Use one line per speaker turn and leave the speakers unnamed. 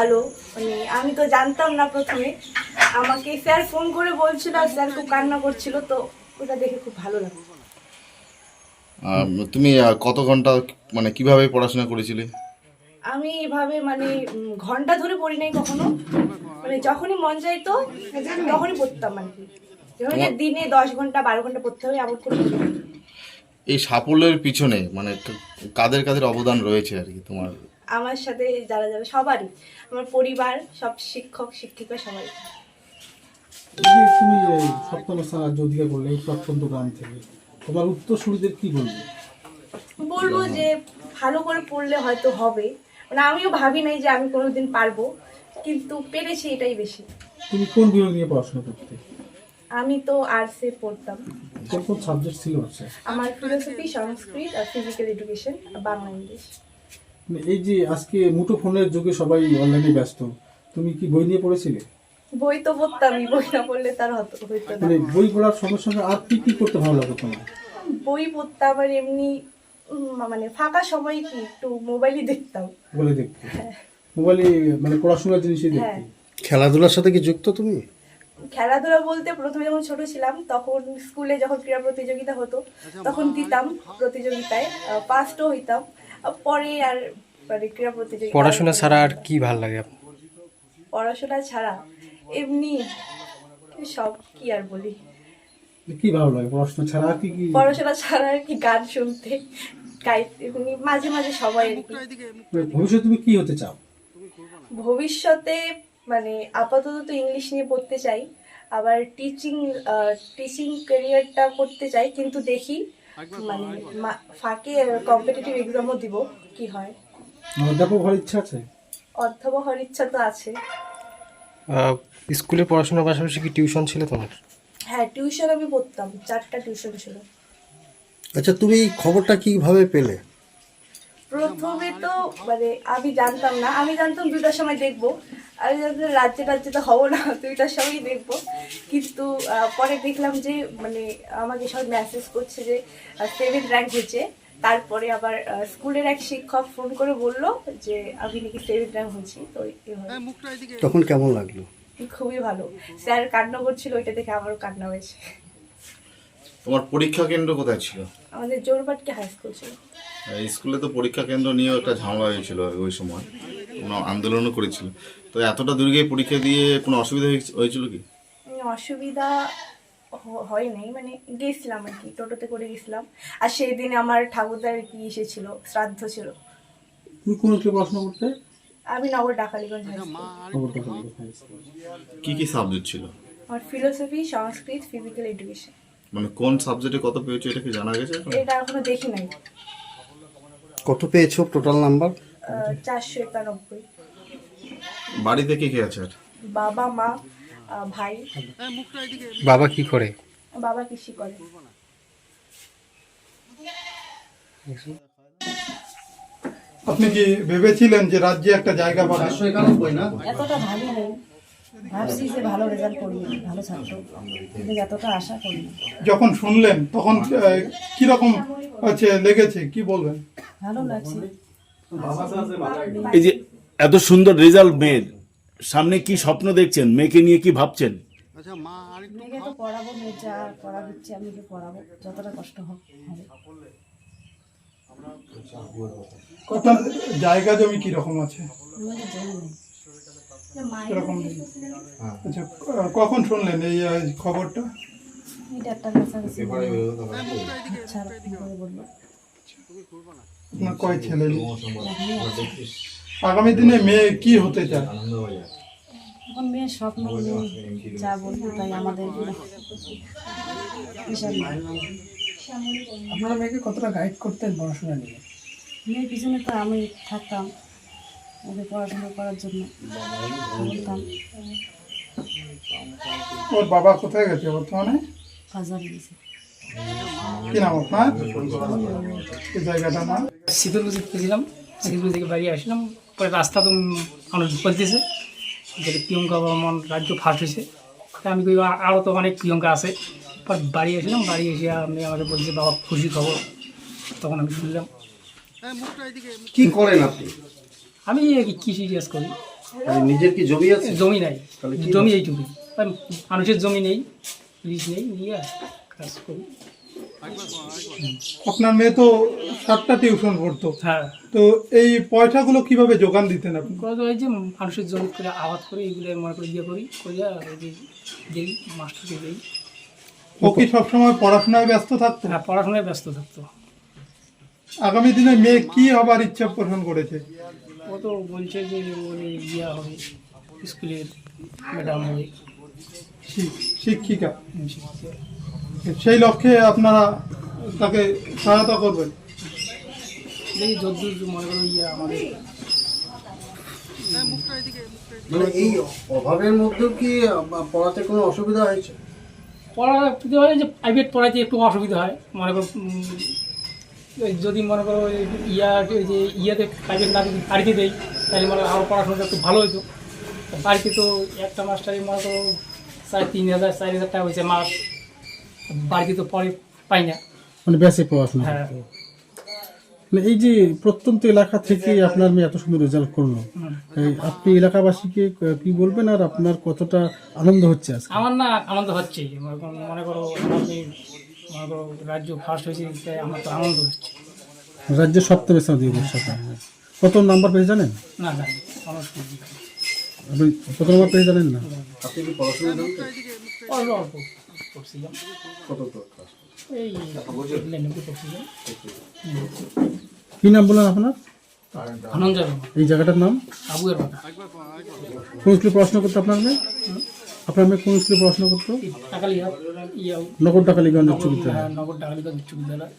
ভালো। মানে আমি তো জানতাম না প্রথমে। আমাকে স্যার ফোন করে বলছিল আর স্যার খুব কান্না করছিল তো ওটা দেখে খুব ভালো লাগল।
তুমি কত ঘণ্টা মানে কীভাবে পড়াশোনা করেছিলে?
আমি এভাবে মানে ঘণ্টা ধরে পড়ি নাই কখনো। মানে যখনই মন চাইতো তখনই পড়তাম আর কি। যেমন দিনে দশ ঘণ্টা বারো ঘণ্টা পড়তে হবে এমন করে
এই সাফল্যের পিছনে মানে কাদের কাদের অবদান রয়েছে আর কি তোমার?
আমার সাথে যারা যারা সবারই আমার পরিবার সব শিক্ষক শিক্ষিকা সবাই।
এই তুমি সপ্তম স্থান রাজ্য অধিকার করলে এই প্রত্যন্ত গ্রাম থেকে তোমার উত্তরসূরিদের কি বলবে?
বলব যে ভালো করে পড়লে হয়তো হবে। মানে আমিও ভাবি নাই যে আমি কোনোদিন পারব কিন্তু পেরেছি এটাই বেশি।
তুমি কোন বিভাগ নিয়ে পড়াশোনা করতে?
আমি তো আর্টসে পড়তাম।
কোন কোন সাবজেক্ট ছিল
আমার ফিলোসফি সংস্কৃত আর ফিজিক্যাল এডুকেশন বাংলা ইংলিশ।
এই যে আজকে মুঠো ফোনের যুগে সবাই অনলাইনে ব্যস্ত তুমি কি বই নিয়ে পড়েছিলে?
বই তো পড়তামই বই না পড়লে তার হতো হইতো না।
মানে বই পড়ার সঙ্গে সঙ্গে আর কি কি করতে ভালো লাগে তোমার?
বই পড়তাম আর এমনি উম, মানে ফাঁকা সময় কি একটু মোবাইলই দেখতাম।
বলে দেখতে? মোবাইলে মানে পড়াশোনার জিনিসই
হ্যাঁ।
দেখতে
খেলাধুলার সাথে কি যুক্ত তুমি?
খেলাধুলা বলতে প্রথমে যখন ছোট ছিলাম তখন স্কুলে যখন ক্রীড়া প্রতিযোগিতা হতো তখন দিতাম প্রতিযোগিতায় ফার্স্টও হইতাম। পরে আর মানে ক্রীড়া প্রতিযোগিতা
পড়াশোনা ছাড়া আর কি ভালো লাগে? আপনার?
পড়াশোনা ছাড়া এমনি সব কি আর বলি।
কি ভালো লাগে? পড়াশোনা ছাড়া আর কি কি?
পড়াশোনা ছাড়া আর কি গান শুনতে গাইতে এমনি মাঝে মাঝে সবাই আর কি।
ভবিষ্যতে তুমি কি হতে চাও?
ভবিষ্যতে মানে আপাতত তো ইংলিশ নিয়ে পড়তে চাই আবার টিচিং টিচিং ক্যারিয়ারটা করতে চাই কিন্তু দেখি ফাঁকে কম্পিটিটিভ এক্সামও দিব কি হয়?
অধ্যাপক হওয়ার ইচ্ছা আছে?
অধ্যাপক হওয়ার ইচ্ছা তো আছে।
আহ, স্কুলে পড়াশোনার পাশাপাশি কি টিউশন ছিল তোমার?
হ্যাঁ টিউশন আমি পড়তাম চারটা টিউশন ছিল।
আচ্ছা তুমি খবরটা কীভাবে পেলে?
প্রথমে তো মানে আমি জানতাম না আমি জানতাম দুটার সময় দেখব। আমি রাজ্যে রাজ্যে তো হব না দুইটার সময়ই দেখব। কিন্তু আহ, পরে দেখলাম যে মানে আমাকে সব মেসেজ করছে যে সেভেন র্যাঙ্ক হয়েছে। তারপরে আবার আহ, স্কুলের এক শিক্ষক ফোন করে বলল যে আমি নাকি সেভেন র্যাঙ্ক হয়েছি। তো
তখন কেমন লাগল?
খুবই ভালো। স্যার কান্না করছিল ওইটা দেখে আমারও কান্না হয়েছে।
তোমার পরীক্ষা কেন্দ্র কোথায় ছিল?
আমাদের জোরবাটকে হাই স্কুল ছিল।
স্কুলে তো পরীক্ষা কেন্দ্র নিয়ে একটা ঝামেলা হয়েছিল ওই সময়। আন্দোলনও করেছিল। তো এতটা দূরে গিয়ে পরীক্ষা দিয়ে কোনো অসুবিধা হয়ে- হয়েছিল কি?
অসুবিধা হ- হয় নাই মানে গেছিলাম আর কি টোটোতে করে গেছিলাম। আর সেই দিন আমার ঠাকুরদার কি এসেছিল শ্রাদ্ধ ছিল।
তুমি কোন পড়াশোনা করতে?
আমি নগর ডাকালিগঞ্জ।
কি কি সাবজেক্ট ছিল?
আমার ফিলোসফি সংস্কৃত ফিজিক্যাল এডুকেশন
মানে কোন সাবজেক্টে কত পেয়েছ এটা কি জানা গেছে
এটা এখনও দেখি নাই।
কত পেয়েছ? টোটাল নাম্বার
চারশো একানব্বই।
বাড়িতে কে কে আছে
বাবা মা ভাই।
বাবা কি করে?
বাবা কৃষি করে।
আপনি কি ভেবেছিলেন যে রাজ্যে একটা জায়গা পাবেন
এতটা ভালো নেই। ভাবছি যে ভালো রেজাল্ট করব ভালো ছাত্র। কিন্তু এতটা আশা করি
যখন শুনলেন তখন কি রকম আছে লেগেছে? কি বলবেন?
ভালো লাগছে।
এই যে এত সুন্দর রেজাল্ট মেয়ের। সামনে কি স্বপ্ন দেখছেন? মেয়েকে নিয়ে কি ভাবছেন?
মেয়েকে তো পড়াবো মেয়ে যা পড়া দিচ্ছে আমি ওকে পড়াবো যতটা কষ্ট হোক হবে।
জায়গা জমি কি রকম আছে?
আমাদের জন্য নেই।
এরকম আচ্ছা কখন শুনলেন এই খবরটা?
এটা একটা
আপনার কয় ছেলে? আগামী দিনে মেয়ে কি হতে চায়?
এখন মেয়ের স্বপ্ন যা বলব তাই আমাদের
আপনারা মেয়েকে কতটা গাইড করতেন পড়াশোনা নিয়ে?
মেয়ের পিছনে তো আমি থাকতাম ওকে পড়াশোনা করার জন্য বলতাম
ওর বাবা কোথায় গেছে বর্তমানে?
বাজারে গেছে।
কি নাম আপনার? এই জায়গাটার নাম?
শীতলকুচি গেছিলাম শীতলকুচি থেকে বাড়ি আসলাম। পরে রাস্তা তো মানুষ বলতেছে যে প্রিয়ঙ্কা বর্মন রাজ্য ফার্স্ট হয়েছে। তা আমি কই আরও তো অনেক প্রিয়ঙ্কা আছে। পর বাড়ি আসলাম বাড়ি এসে আমি আমাকে বলছে বাবা খুশি খবর। তখন আমি শুনলাম।
কি করেন আপনি?
আমি কি সিরিয়াস করি।
নিজের কি জমি আছে?
জমি নাই। জমি এইটুকু মানুষের জমি নেই লিজ নেই নিয়ে কাজ করি।
আপনার মেয়ে তো সাতটা টিউশন পড়তো।
হ্যাঁ।
তো এই পয়সাগুলো কীভাবে যোগান দিতেন আপনি?
যে মানুষের জমি করে আবাদ করে এইগুলো মনে করে ইয়ে করি করে ওই যে দিই মাস্টারকে দিই।
ও কি সবসময় পড়াশোনায় ব্যস্ত থাকতো?
হ্যাঁ পড়াশোনায় ব্যস্ত থাকতো।
আগামী দিনে মেয়ে কি হবার ইচ্ছা পোষণ করেছে?
ও তো বলছে যে ওই ইয়ে হবে স্কুলের ম্যাডাম হবে।
শিক্ষিকা। সেই লক্ষ্যে আপনারা তাকে সহায়তা করবেন।
দেখি যদ্দূর মনে করো ইয়ে আমাদের
মানে এই অভাবের মধ্যেও কি পড়াতে কোনো অসুবিধা হয়েছে?
পড়া কি হয় যে প্রাইভেট পড়াইতে একটু অসুবিধা হয়। মনে করো যদি মনে করো ওই ইয়া যে ইয়েতে প্রাইভেট না যদি বাড়িতে দেয় তাহলে মনে করো আরও পড়াশোনাটা একটু ভালো হতো বাড়িতে তো একটা মাস্টারই মনে করো সাড়ে তিন হাজার চার হাজার টাকা হয়েছে মাস। বাড়িতে তো পরে পাই না।
মানে বেসে পড়াশোনা
হ্যাঁ।
মানে এই যে প্রত্যন্ত এলাকা থেকে আপনার মেয়ে এত সুন্দর রেজাল্ট করল। আপনি এলাকাবাসীকে কি বলবেন আর আপনার কতটা আনন্দ হচ্ছে আজকে?
আমার না আনন্দ হচ্ছে। মনে করো মনে করো রাজ্য ফার্স্ট হয়েছে তাই আমার তো আনন্দ হচ্ছে।
রাজ্যের সপ্তম স্থান দিয়ে কত নাম্বার পেয়ে জানেন?
না জানি
কত নাম্বার পেয়ে জানেন না
আপনি কি পড়াশোনা
অল্প অল্প।
কত
এই লেনেতে
কি নাম বললেন আপনার? এই জায়গাটার নাম?
আবুয়ের
কোন স্কুলে পড়াশোনা করতো আপনার মেয়ে? আপনার মেয়ে কোন স্কুলে পড়াশোনা করতো?
ইয়া
নগর ডাকালিগঞ্জ উচ্চ বিদ্যালয়।
নগর ডাকালিগঞ্জ উচ্চ বিদ্যালয়।